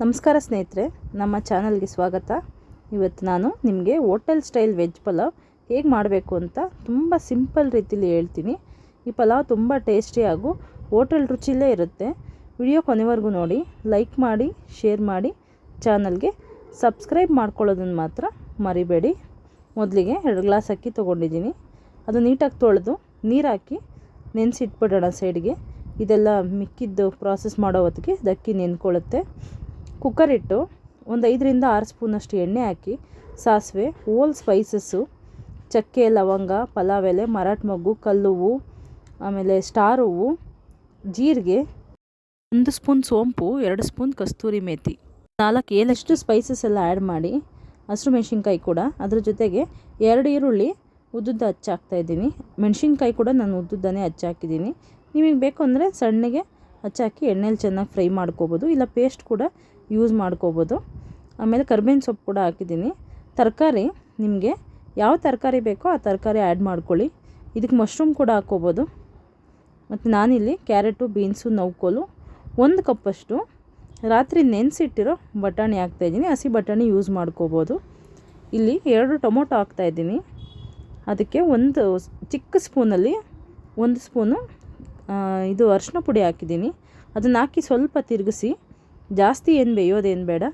ನಮಸ್ಕಾರ ಸ್ನೇಹಿತರೆ, ನಮ್ಮ ಚಾನಲ್ಗೆ ಸ್ವಾಗತ. ಇವತ್ತು ನಾನು ನಿಮಗೆ ಹೋಟೆಲ್ ಸ್ಟೈಲ್ ವೆಜ್ ಪಲಾವ್ ಹೇಗೆ ಮಾಡಬೇಕು ಅಂತ ತುಂಬ ಸಿಂಪಲ್ ರೀತಿಲಿ ಹೇಳ್ತೀನಿ. ಈ ಪಲಾವ್ ತುಂಬ ಟೇಸ್ಟಿ ಹಾಗೂ ಹೋಟೆಲ್ ರುಚಿಲೇ ಇರುತ್ತೆ. ವಿಡಿಯೋ ಕೊನೆವರೆಗೂ ನೋಡಿ, ಲೈಕ್ ಮಾಡಿ, ಶೇರ್ ಮಾಡಿ, ಚಾನಲ್ಗೆ ಸಬ್ಸ್ಕ್ರೈಬ್ ಮಾಡ್ಕೊಳ್ಳೋದನ್ನು ಮಾತ್ರ ಮರಿಬೇಡಿ. ಮೊದಲಿಗೆ ಎರಡು ಗ್ಲಾಸ್ ಅಕ್ಕಿ ತೊಗೊಂಡಿದ್ದೀನಿ. ಅದು ನೀಟಾಗಿ ತೊಳೆದು ನೀರು ಹಾಕಿ ನೆನೆಸಿಟ್ಬಿಡೋಣ ಸೈಡ್ಗೆ ಇದೆಲ್ಲ ಮಿಕ್ಕಿದ್ದು ಪ್ರಾಸೆಸ್ ಮಾಡೋ ಹೊತ್ತಿಗೆ ಅಕ್ಕಿ ನೆನ್ಕೊಳ್ಳುತ್ತೆ. ಕುಕ್ಕರ್ ಇಟ್ಟು ಒಂದು ಐದರಿಂದ ಆರು ಸ್ಪೂನಷ್ಟು ಎಣ್ಣೆ ಹಾಕಿ, ಸಾಸಿವೆ ಓಲ್ ಸ್ಪೈಸಸ್ಸು ಚಕ್ಕೆ, ಲವಂಗ, ಪಲಾವ್ ಎಲೆ, ಮರಾಠ ಮೊಗ್ಗು, ಕಲ್ಲು ಹೂವು ಆಮೇಲೆ ಸ್ಟಾರ್ ಹೂವು, ಜೀರಿಗೆ, ಒಂದು ಸ್ಪೂನ್ ಸೋಂಪು, ಎರಡು ಸ್ಪೂನ್ ಕಸ್ತೂರಿ ಮೇಥಿ ನಾಲ್ಕು ಏಲಷ್ಟು ಸ್ಪೈಸಸ್ ಎಲ್ಲ ಆ್ಯಡ್ ಮಾಡಿ, ಹಸಿರು ಮೆಣಸಿನ್ಕಾಯಿ ಕೂಡ. ಅದ್ರ ಜೊತೆಗೆ ಎರಡು ಈರುಳ್ಳಿ, ಉದ್ದುದ್ದ ಹಚ್ಚಾಕ್ತಾ ಇದ್ದೀನಿ. ಮೆಣಸಿನ್ಕಾಯಿ ಕೂಡ ನಾನು ಉದ್ದುದ್ದನೇ ಹಚ್ಚಾಕಿದ್ದೀನಿ ನಿಮಗೆ ಬೇಕು ಅಂದರೆ ಸಣ್ಣಗೆ ಹಚ್ಚಾಕಿ ಎಣ್ಣೆಲಿ ಚೆನ್ನಾಗಿ ಫ್ರೈ ಮಾಡ್ಕೋಬೋದು. ಇಲ್ಲ ಪೇಸ್ಟ್ ಕೂಡ ಯೂಸ್ ಮಾಡ್ಕೋಬೋದು. ಆಮೇಲೆ ಕರ್ಬೇವಿನ ಸೊಪ್ಪು ಕೂಡ ಹಾಕಿದ್ದೀನಿ. ತರಕಾರಿ ನಿಮಗೆ ಯಾವ ತರಕಾರಿ ಬೇಕೋ ಆ ತರಕಾರಿ ಆ್ಯಡ್ ಮಾಡ್ಕೊಳ್ಳಿ. ಇದಕ್ಕೆ ಮಶ್ರೂಮ್ ಕೂಡ ಹಾಕ್ಕೋಬೋದು. ಮತ್ತು ನಾನಿಲ್ಲಿ ಕ್ಯಾರೆಟು, ಬೀನ್ಸು ನೌಕೋಲು ಒಂದು ಕಪ್ಪಷ್ಟು ರಾತ್ರಿ ನೆನೆಸಿಟ್ಟಿರೋ ಬಟಾಣಿ ಹಾಕ್ತಾಯಿದ್ದೀನಿ. ಹಸಿ ಬಟಾಣಿ ಯೂಸ್ ಮಾಡ್ಕೋಬೋದು. ಇಲ್ಲಿ ಎರಡು ಟೊಮೊಟೊ ಹಾಕ್ತಾಯಿದ್ದೀನಿ. ಅದಕ್ಕೆ ಒಂದು ಚಿಕ್ಕ ಸ್ಪೂನಲ್ಲಿ ಒಂದು ಸ್ಪೂನು ಇದು ಅರಿಶಿನ ಪುಡಿ ಹಾಕಿದ್ದೀನಿ. ಅದನ್ನು ಹಾಕಿ ಸ್ವಲ್ಪ ತಿರುಗಿಸಿ, ಜಾಸ್ತಿ ಏನು ಬೇಯೋದೇನು ಬೇಡ.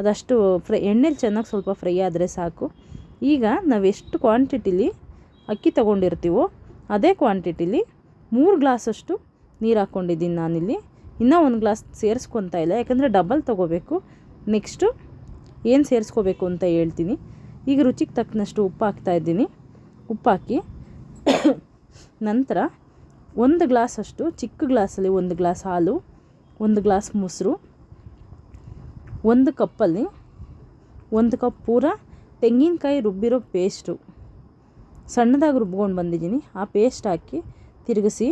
ಅದಷ್ಟು ಫ್ರೈ, ಎಣ್ಣೆಲಿ ಚೆನ್ನಾಗಿ ಸ್ವಲ್ಪ ಫ್ರೈ ಆದರೆ ಸಾಕು. ಈಗ ನಾವು ಎಷ್ಟು ಕ್ವಾಂಟಿಟಿಲಿ ಅಕ್ಕಿ ತೊಗೊಂಡಿರ್ತೀವೋ ಅದೇ ಕ್ವಾಂಟಿಟಿಲಿ ಮೂರು ಗ್ಲಾಸಷ್ಟು ನೀರು ಹಾಕ್ಕೊಂಡಿದ್ದೀನಿ ನಾನಿಲ್ಲಿ. ಇನ್ನೂ ಒಂದು ಗ್ಲಾಸ್ ಸೇರಿಸ್ಕೊತಾ ಇಲ್ಲ, ಯಾಕಂದರೆ ಡಬಲ್ ತೊಗೋಬೇಕು. ನೆಕ್ಸ್ಟು ಏನು ಸೇರಿಸ್ಕೋಬೇಕು ಅಂತ ಹೇಳ್ತೀನಿ. ಈಗ ರುಚಿಗೆ ತಕ್ಕನಷ್ಟು ಉಪ್ಪು ಹಾಕ್ತಾಯಿದ್ದೀನಿ ಉಪ್ಪು ಹಾಕಿ ನಂತರ ಒಂದು ಗ್ಲಾಸ್ ಅಷ್ಟು, ಚಿಕ್ಕ ಗ್ಲಾಸಲ್ಲಿ ಒಂದು ಗ್ಲಾಸ್ ಹಾಲು, ಒಂದು ಗ್ಲಾಸ್ ಮೊಸರು, ಒಂದು ಕಪ್ಪಲ್ಲಿ, ಒಂದು ಕಪ್ ಪೂರ ತೆಂಗಿನಕಾಯಿ ರುಬ್ಬಿರೋ ಪೇಸ್ಟು. ಸಣ್ಣದಾಗಿ ರುಬ್ಕೊಂಡು ಬಂದಿದ್ದೀನಿ. ಆ ಪೇಸ್ಟ್ ಹಾಕಿ ತಿರುಗಿಸಿ,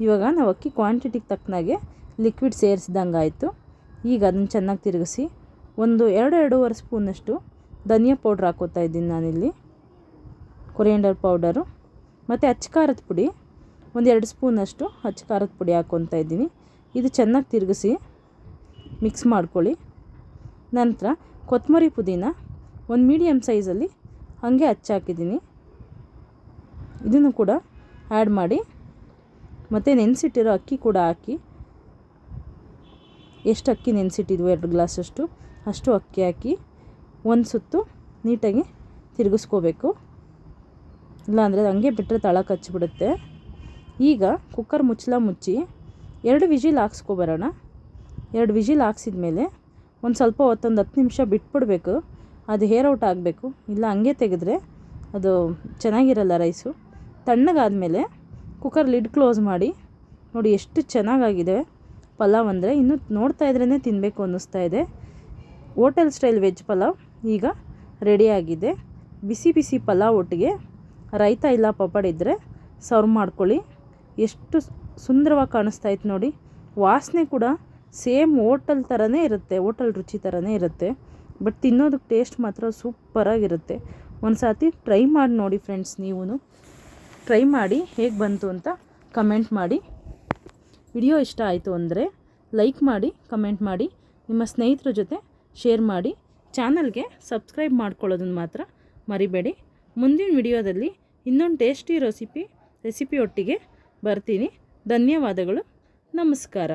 ಇವಾಗ ನಾವು ಅಕ್ಕಿ ಕ್ವಾಂಟಿಟಿಗೆ ತಕ್ಕನಾಗೆ ಲಿಕ್ವಿಡ್ ಸೇರಿಸಿದಂಗೆ ಆಯಿತು. ಈಗ ಅದನ್ನು ಚೆನ್ನಾಗಿ ತಿರುಗಿಸಿ, ಒಂದು ಎರಡು ಎರಡೂವರೆ ಸ್ಪೂನಷ್ಟು ಧನಿಯಾ ಪೌಡ್ರ್ ಹಾಕೋತಾ ಇದ್ದೀನಿ ನಾನಿಲ್ಲಿ, ಕೊರಿಯಂಡರ್ ಪೌಡರು, ಮತ್ತು ಅಚ್ಚ ಖಾರದ ಪುಡಿ. ಒಂದು ಎರಡು ಸ್ಪೂನಷ್ಟು ಹಚ್ಚಿ ಖಾರದ ಪುಡಿ ಹಾಕ್ಕೊತಾ ಇದ್ದೀನಿ. ಇದು ಚೆನ್ನಾಗಿ ತಿರುಗಿಸಿ ಮಿಕ್ಸ್ ಮಾಡ್ಕೊಳ್ಳಿ. ನಂತರ ಕೊತ್ತಂಬರಿ ಪುದೀನ ಒಂದು ಮೀಡಿಯಮ್ ಸೈಜಲ್ಲಿ ಹಾಗೆ ಹಚ್ಚಾಕಿದ್ದೀನಿ ಇದನ್ನು ಕೂಡ ಆ್ಯಡ್ ಮಾಡಿ ಮತ್ತು ನೆನೆಸಿಟ್ಟಿರೋ ಅಕ್ಕಿ ಕೂಡ ಹಾಕಿ. ಎಷ್ಟು ಅಕ್ಕಿ ನೆನೆಸಿಟ್ಟಿದ್ವು ಎರಡು ಗ್ಲಾಸಷ್ಟು ಅಷ್ಟು ಅಕ್ಕಿ ಹಾಕಿ ಒಂದು ಸುತ್ತು ನೀಟಾಗಿ ತಿರುಗಿಸ್ಕೋಬೇಕು. ಇಲ್ಲಾಂದರೆ ಹಂಗೆ ಬಿಟ್ಟರೆ ತಳ ಕಚ್ಚಿಬಿಡುತ್ತೆ ಈಗ ಕುಕ್ಕರ್ ಮುಚ್ಚಲ ಮುಚ್ಚಿ ಎರಡು ವಿಜಿಲ್ ಹಾಕ್ಸ್ಕೊಬರೋಣ. ಎರಡು ವಿಜಿಲ್ ಹಾಕ್ಸಿದ ಮೇಲೆ ಒಂದು ಸ್ವಲ್ಪ ಹೊತ್ತೊಂದು ಹತ್ತು ನಿಮಿಷ ಬಿಟ್ಬಿಡ್ಬೇಕು. ಅದು ಹೇರ್ ಔಟ್ ಆಗಬೇಕು. ಇಲ್ಲ, ಹಂಗೆ ತೆಗೆದ್ರೆ ಅದು ಚೆನ್ನಾಗಿರಲ್ಲ ರೈಸು. ತಣ್ಣಗಾದಮೇಲೆ ಕುಕ್ಕರ್ ಲಿಡ್ ಕ್ಲೋಸ್ ಮಾಡಿ, ನೋಡಿ ಎಷ್ಟು ಚೆನ್ನಾಗಾಗಿದೆ. ಪಲಾವ್ ಅಂದರೆ ಇನ್ನೂ ನೋಡ್ತಾ ಇದ್ರೇ ತಿನ್ನಬೇಕು ಅನ್ನಿಸ್ತಾ ಇದೆ. ಹೋಟೆಲ್ ಸ್ಟೈಲ್ ವೆಜ್ ಪಲಾವ್ ಈಗ ರೆಡಿಯಾಗಿದೆ ಬಿಸಿ ಬಿಸಿ ಪಲಾವ್ ಒಟ್ಟಿಗೆ ರೈತ ಇಲ್ಲ ಪಪಡ್ ಇದ್ದರೆ ಸರ್ವ್ ಮಾಡ್ಕೊಳ್ಳಿ. ಎಷ್ಟು ಸುಂದರವಾಗಿ ಕಾಣಿಸ್ತಾ ಇತ್ತು ನೋಡಿ. ವಾಸನೆ ಕೂಡ ಸೇಮ್ ಓಟಲ್ ಥರನೇ ಇರುತ್ತೆ ಓಟಲ್ ರುಚಿ ಥರನೇ ಇರುತ್ತೆ. ಬಟ್ ತಿನ್ನೋದಕ್ಕೆ ಟೇಸ್ಟ್ ಮಾತ್ರ ಸೂಪರಾಗಿರುತ್ತೆ ಒಂದು ಸರ್ತಿ ಟ್ರೈ ಮಾಡಿ ನೋಡಿ ಫ್ರೆಂಡ್ಸ್ ನೀವು ಟ್ರೈ ಮಾಡಿ ಹೇಗೆ ಬಂತು ಅಂತ ಕಮೆಂಟ್ ಮಾಡಿ. ವಿಡಿಯೋ ಇಷ್ಟ ಆಯಿತು ಅಂದರೆ ಲೈಕ್ ಮಾಡಿ, ಕಮೆಂಟ್ ಮಾಡಿ, ನಿಮ್ಮ ಸ್ನೇಹಿತರ ಜೊತೆ ಶೇರ್ ಮಾಡಿ. ಚಾನಲ್ಗೆ ಸಬ್ಸ್ಕ್ರೈಬ್ ಮಾಡ್ಕೊಳ್ಳೋದನ್ನು ಮಾತ್ರ ಮರಿಬೇಡಿ. ಮುಂದಿನ ವಿಡಿಯೋದಲ್ಲಿ ಇನ್ನೊಂದು ಟೇಸ್ಟಿ ರೆಸಿಪಿ ರೆಸಿಪಿ ಒಟ್ಟಿಗೆ ಬರ್ತೀನಿ. ಧನ್ಯವಾದಗಳು. ನಮಸ್ಕಾರ.